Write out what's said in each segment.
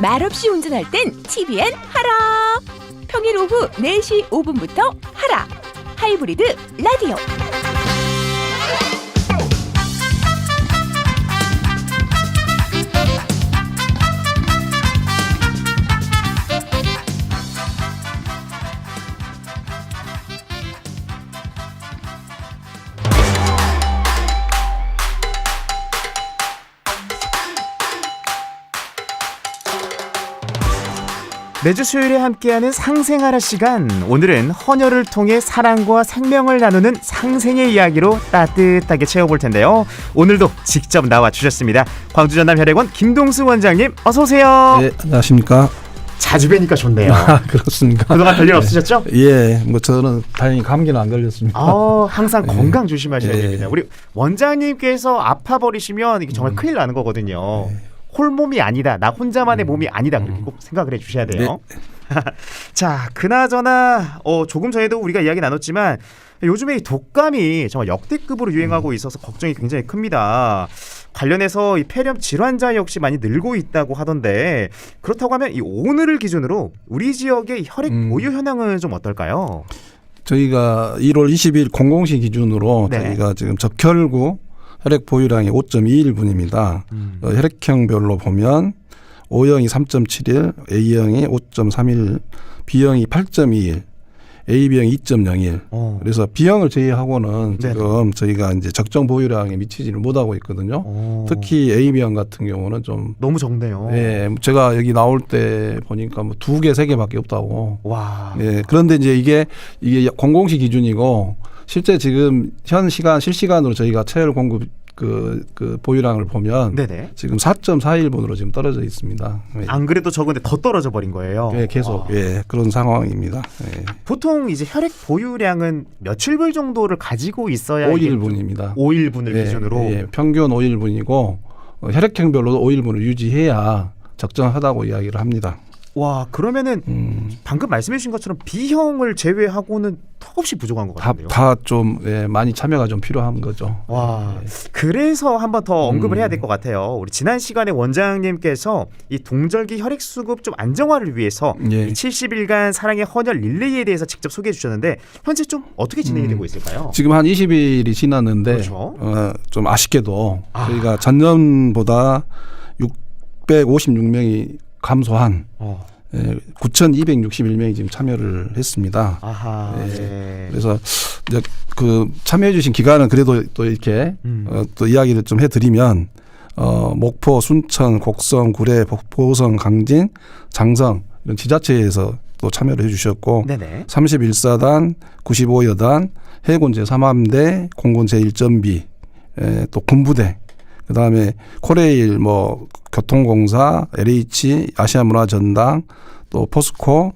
말없이 운전할 땐 TVN 하라. 평일 오후 4시 5분부터 하라. 하이브리드 라디오. 매주 수요일에 함께하는 상생하라 시간. 오늘은 헌혈을 통해 사랑과 생명을 나누는 상생의 이야기로 따뜻하게 채워볼 텐데요. 오늘도 직접 나와 주셨습니다. 광주 전남 혈액원 김동수 원장님 어서 오세요. 네, 안녕하십니까? 자주 뵈니까 좋네요. 아, 그렇습니까? 그동안 별일 없으셨죠? 예, 뭐 저는 다행히 감기는 안 걸렸습니다. 아, 항상 네. 건강 조심하셔야 네. 됩니다. 우리 원장님께서 아파 버리시면 이게 음. 정말 큰일 나는 거거든요. 네. 홀몸이 아니다. 나 혼자만의 몸이 아니다. 그렇게 꼭 생각을 해 주셔야 돼요. 자, 그나저나 어, 조금 전에도 우리가 이야기 나눴지만 요즘에 이 독감이 정말 역대급으로 유행하고 있어서 걱정이 굉장히 큽니다. 관련해서 이 폐렴 질환자 역시 많이 늘고 있다고 하던데 그렇다고 하면 이 오늘을 기준으로 우리 지역의 이 혈액 음. 보유 현황은 좀 어떨까요? 저희가 1월 20일 공공시 기준으로 네. 저희가 지금 적혈구 혈액 보유량이 5.21분입니다. 음. 어, 혈액형별로 보면 O형이 3.71, A형이 5.31, B형이 8.21, AB형이 2.01. 어. 그래서 B형을 제외하고는 네네. 지금 저희가 이제 적정 보유량에 미치지를 못하고 있거든요. 어. 특히 A형 같은 경우는 좀 너무 적네요. 예, 제가 여기 나올 때 보니까 뭐 두 개, 세 개밖에 없다고. 와. 예, 그런데 이제 이게 이게 공공시 기준이고 실제 지금 현 시간 실시간으로 저희가 체열 공급 그, 그 보유량을 보면 네네. 지금 4.41분으로 지금 떨어져 있습니다. 예. 안 그래도 적은데 더 떨어져 버린 거예요. 예, 계속 와. 예, 그런 상황입니다. 예. 보통 이제 혈액 보유량은 며칠분 정도를 가지고 있어야 이게 5일분입니다. 5일분을 예, 기준으로 예, 평균 5일분이고 어, 혈액형별로 5일분을 유지해야 적정하다고 이야기를 합니다. 와 그러면은 음. 방금 말씀해 주신 것처럼 B형을 제외하고는 턱없이 부족한 것 같은데요. 다좀 예, 많이 참여가 좀 필요한 거죠. 와 예. 그래서 한번 더 언급을 음. 해야 될 것 같아요. 우리 지난 시간에 원장님께서 이 동절기 혈액 수급 좀 안정화를 위해서 예. 이 70일간 사랑의 헌혈 릴레이에 대해서 직접 소개해 주셨는데 현재 좀 어떻게 진행이 음. 되고 있을까요? 지금 한 20일이 지났는데 그렇죠. 어, 좀 아쉽게도 아. 저희가 전년보다 656명이 감소한 어. 예, 9,261명이 지금 참여를 했습니다. 아하. 예. 네. 그래서 이제 그 참여해주신 기간은 그래도 또 이렇게 음. 어, 또 이야기를 좀 해드리면 어, 목포, 순천, 곡성, 구례, 보성, 강진, 장성 이런 지자체에서 또 참여를 해주셨고 네네. 31사단, 95여단, 해군 제3함대, 공군 제1전비, 에, 또 군부대, 그 다음에 코레일, 뭐 교통공사, LH, 아시아문화전당, 또 포스코,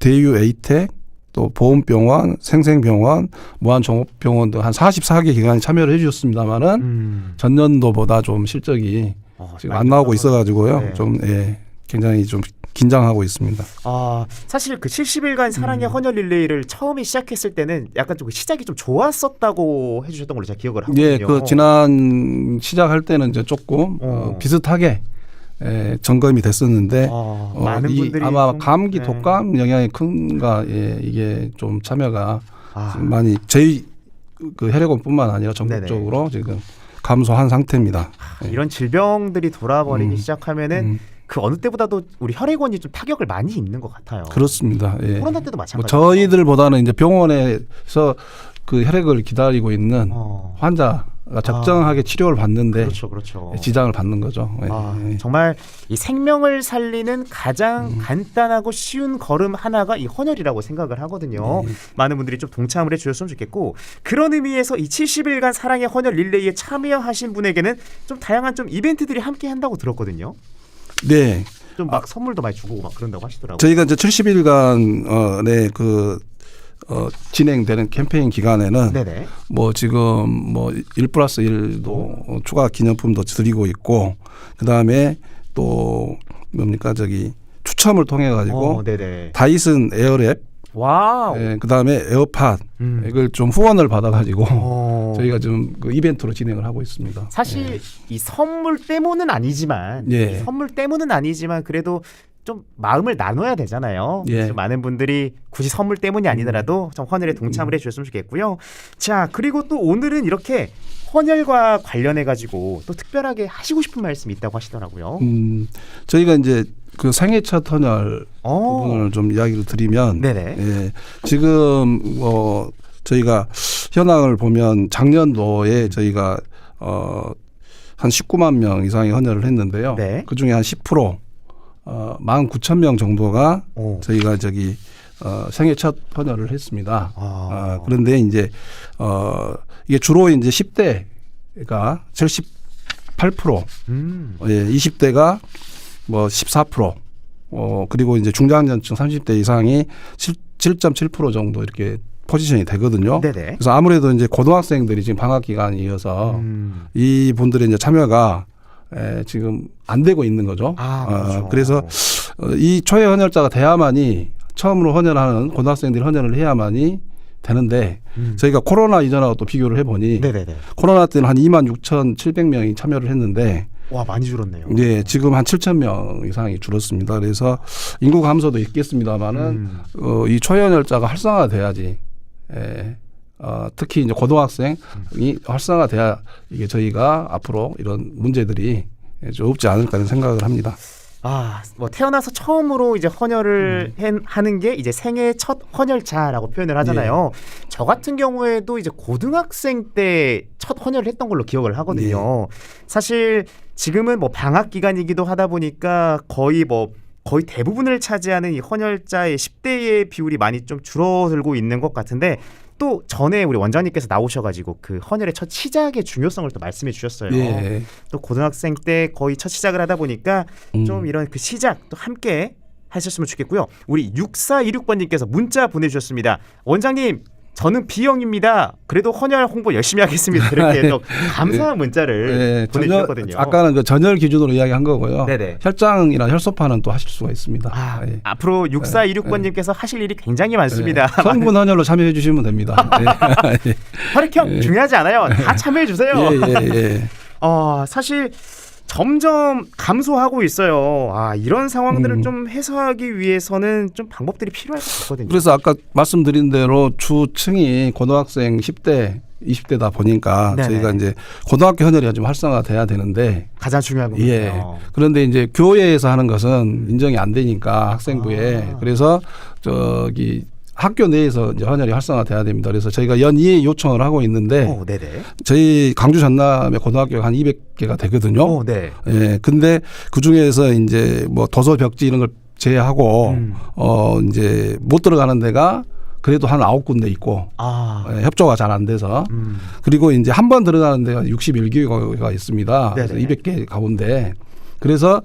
대유 에이텍, 또 보험병원, 생생병원, 무한종합병원 등 한 44개 기관이 참여를 해주셨습니다만은 음. 전년도보다 좀 실적이 어, 지금 안 나오고 있어가지고요. 네. 좀 예, 굉장히 좀 긴장하고 있습니다. 아 사실 그 70일간 사랑의 음. 헌혈 릴레이를 처음에 시작했을 때는 약간 좀 시작이 좀 좋았었다고 해주셨던 걸로 제가 기억을 하거든요. 예, 그 지난 시작할 때는 이제 조금 어, 어. 비슷하게 에, 점검이 됐었는데 어, 어, 많은 이 분들이 아마 좀- 감기 네. 독감 영향이 큰가 예, 이게 좀 참여가 아, 많이 저희 그 혈액원뿐만 아니라 전국적으로 지금 감소한 상태입니다. 예. 이런 질병들이 돌아버리기 음. 시작하면은 음, 그 어느 때보다도 우리 혈액원이 좀 타격을 많이 입는 것 같아요. 그렇습니다. 예. 코로나 때도 뭐 마찬가지. 저희들보다는 이제 병원에서 그 혈액을 기다리고 있는 어, 환자 가 적정하게 치료를 받는데 그렇죠, 그렇죠. 지장을 받는 거죠. 예. 아, 예. 정말 이 생명을 살리는 가장 음. 간단하고 쉬운 걸음 하나가 이 헌혈이라고 생각을 하거든요. 네. 많은 분들이 좀 동참을 해주셨으면 좋겠고 그런 의미에서 이 70일간 사랑의 헌혈 릴레이에 참여하신 분에게는 좀 다양한 좀 이벤트들이 함께 한다고 들었거든요. 네. 좀 막 선물도 많이 주고 막 그런다고 하시더라고요. 저희가 이제 70일간 어, 네, 그 어, 진행되는 캠페인 기간에는 네네. 뭐 지금 뭐1 플러스 1도 추가 기념품도 드리고 있고 그다음에 또 뭡니까 저기 추첨을 통해 가지고 어. 다이슨 에어랩 와우. 예, 그다음에 에어팟 음. 이걸 좀 후원을 받아 가지고 어. 어. 저희가 좀그 이벤트로 진행을 하고 있습니다. 사실 이 선물 때문은 아니지만 예. 이 선물 때문은 아니지만 그래도 좀 마음을 나눠야 되잖아요. 예. 음. 좀 많은 분들이 굳이 선물 때문이 아니더라도 좀 헌혈에 동참을 해주셨으면 좋겠고요. 자 그리고 또 오늘은 이렇게 헌혈과 관련해 가지고 또 특별하게 하시고 싶은 말씀이 있다고 하시더라고요. 음, 저희가 이제 그 생애 첫 헌혈 어. 부분을 좀 이야기를 드리면 네네. 예, 지금 뭐 저희가 현황을 보면 작년도에 저희가 어 한 19만 명 이상의 헌혈을 했는데요. 네. 그 중에 한 10% 어, 1만 9천 명 정도가 오. 저희가 저기 어, 생애 첫 헌혈을 했습니다. 아. 아, 그런데 이제 어 이게 주로 이제 10대가 78%, 음. 예, 20대가 뭐 14%, 어 그리고 이제 중장년층 30대 이상이 7, 7.7% 정도 이렇게 포지션이 되거든요. 네네. 그래서 아무래도 이제 고등학생들이 지금 방학 기간이어서 음. 이 분들의 이제 참여가 에, 지금 안 되고 있는 거죠. 아, 어, 그렇죠. 그래서 어, 이 초회 헌혈자가 돼야만이 처음으로 헌혈하는 고등학생들이 헌혈을 해야만이 되는데 음. 저희가 코로나 이전하고 또 비교를 해보니 네네네. 코로나 때는 한 2만 6,700명이 참여를 했는데 와 많이 줄었네요. 이제 지금 한 7천 명 이상이 줄었습니다. 그래서 인구 감소도 있겠습니다만은 음. 어, 이 초연혈자가 활성화돼야지. 예. 어, 특히 이제 고등학생이 활성화돼야 이게 저희가 앞으로 이런 문제들이 예, 좀 없지 않을까 하는 생각을 합니다. 아, 뭐 태어나서 처음으로 이제 헌혈을 음. 해- 하는 게 이제 생애 첫 헌혈자라고 표현을 하잖아요. 예. 저 같은 경우에도 이제 고등학생 때 첫 헌혈을 했던 걸로 기억을 하거든요. 예. 사실 지금은 뭐 방학 기간이기도 하다 보니까 거의 뭐 거의 대부분을 차지하는 이 헌혈자의 10대의 비율이 많이 좀 줄어들고 있는 것 같은데 또 전에 우리 원장님께서 나오셔가지고 그 헌혈의 첫 시작의 중요성을 또 말씀해 주셨어요. 예. 또 고등학생 때 거의 첫 시작을 하다 보니까 음. 좀 이런 그 시작 또 함께 하셨으면 좋겠고요. 우리 6426번님께서 문자 보내주셨습니다. 원장님 저는 B형입니다. 그래도 헌혈 홍보 열심히 하겠습니다. 이렇게 또 감사한 문자를 예, 전열, 보내주셨거든요. 아까는 그 전열 기준으로 이야기한 거고요. 네네. 혈장이나 혈소판은 또 하실 수가 있습니다. 아, 예. 앞으로 6426번님께서 하실 일이 굉장히 많습니다. 예. 성분 헌혈로 참여해 주시면 됩니다. 예. 혈액형 중요하지 않아요. 다 참여해 주세요. 예, 예, 예. 어, 사실 점점 감소하고 있어요. 아, 이런 상황들을 음. 좀 해소하기 위해서는 좀 방법들이 필요할 것 같거든요. 그래서 아까 말씀드린 대로 주층이 고등학생 10대, 20대다 보니까 네네. 저희가 이제 고등학교 헌혈이 좀 활성화돼야 되는데 가장 중요한 거군요. 예. 그런데 이제 교회에서 하는 것은 인정이 안 되니까 학생부에 아. 그래서 저기 학교 내에서 이제 헌혈이 활성화돼야 됩니다. 그래서 저희가 연이에 요청을 하고 있는데 어, 네네. 저희 광주 전남의 고등학교가 한 200개가 되거든요. 어, 네. 예. 근데 그 중에서 이제 뭐 도서 벽지 이런 걸 제외하고 음. 어 이제 못 들어가는 데가 그래도 한 아홉 군데 있고 아, 예, 협조가 잘 안 돼서 음. 그리고 이제 한 번 들어가는 데가 61개가 있습니다. 그래서 네네. 200개 가운데 그래서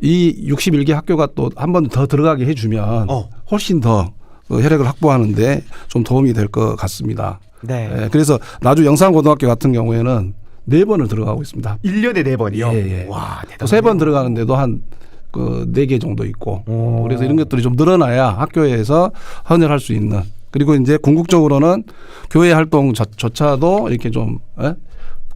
이 61개 학교가 또 한 번 더 들어가게 해주면 어. 훨씬 더그 혈액을 확보하는데 좀 도움이 될 것 같습니다. 네. 예, 그래서 나주 영산고등학교 같은 경우에는 네 번을 들어가고 있습니다. 1년에 네 번이요. 예, 예. 와, 대단하네요. 또세번 들어가는데도 한 그 네 개 정도 있고 오. 그래서 이런 것들이 좀 늘어나야 학교에서 헌혈할 수 있는 그리고 이제 궁극적으로는 교회 활동조차도 이렇게 좀 예?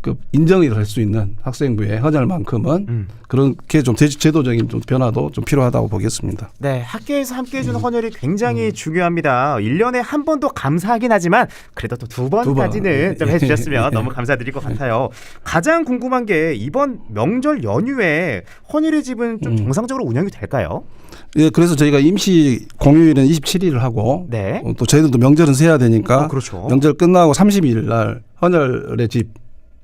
그 인정이 될수 있는 학생부의 헌혈만큼은 음. 그렇게 좀 제- 제도적인 좀 변화도 좀 필요하다고 보겠습니다. 네, 학교에서 함께 음. 해주는 헌혈이 굉장히 중요합니다. 1년에 한 번도 감사하긴 하지만 그래도 또 두 번. 번까지는 좀 예. 해주셨으면 너무 감사드릴 것 같아요. 가장 궁금한 게 이번 명절 연휴에 헌혈의 집은 좀 음. 정상적으로 운영이 될까요? 예, 그래서 저희가 임시 공휴일은 27일을 하고 네. 어, 또 저희들도 명절은 세야 되니까 어, 그렇죠. 명절 끝나고 30일 날 헌혈의 집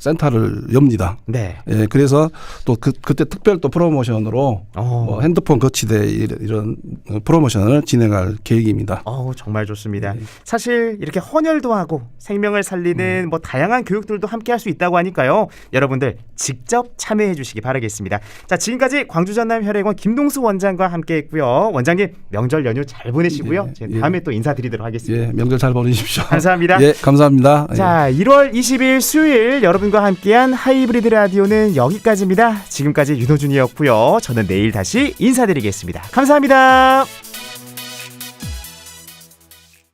센터를 엽니다. 네. 예, 그래서 또 그, 그때 특별 또 프로모션으로 어. 뭐 핸드폰 거치대 이런- 프로모션을 진행할 계획입니다. 어우 정말 좋습니다. 네. 사실 이렇게 헌혈도 하고 생명을 음. 살리는 뭐 다양한 교육들도 함께 할 수 있다고 하니까요. 여러분들 직접 참여해 주시기 바라겠습니다. 자 지금까지 광주 전남 혈액원 김동수 원장과 함께 했고요. 원장님 명절 연휴 잘 보내시고요. 예, 예. 다음에 또 인사드리도록 하겠습니다. 예, 명절 잘 보내십시오. 감사합니다. 예, 감사합니다. 예. 자, 1월 20일 수요일 여러분과 함께한 하이브리드 라디오는 여기까지입니다. 지금까지 윤호준이었고요. 저는 내일 다시 인사드리겠습니다. 감사합니다.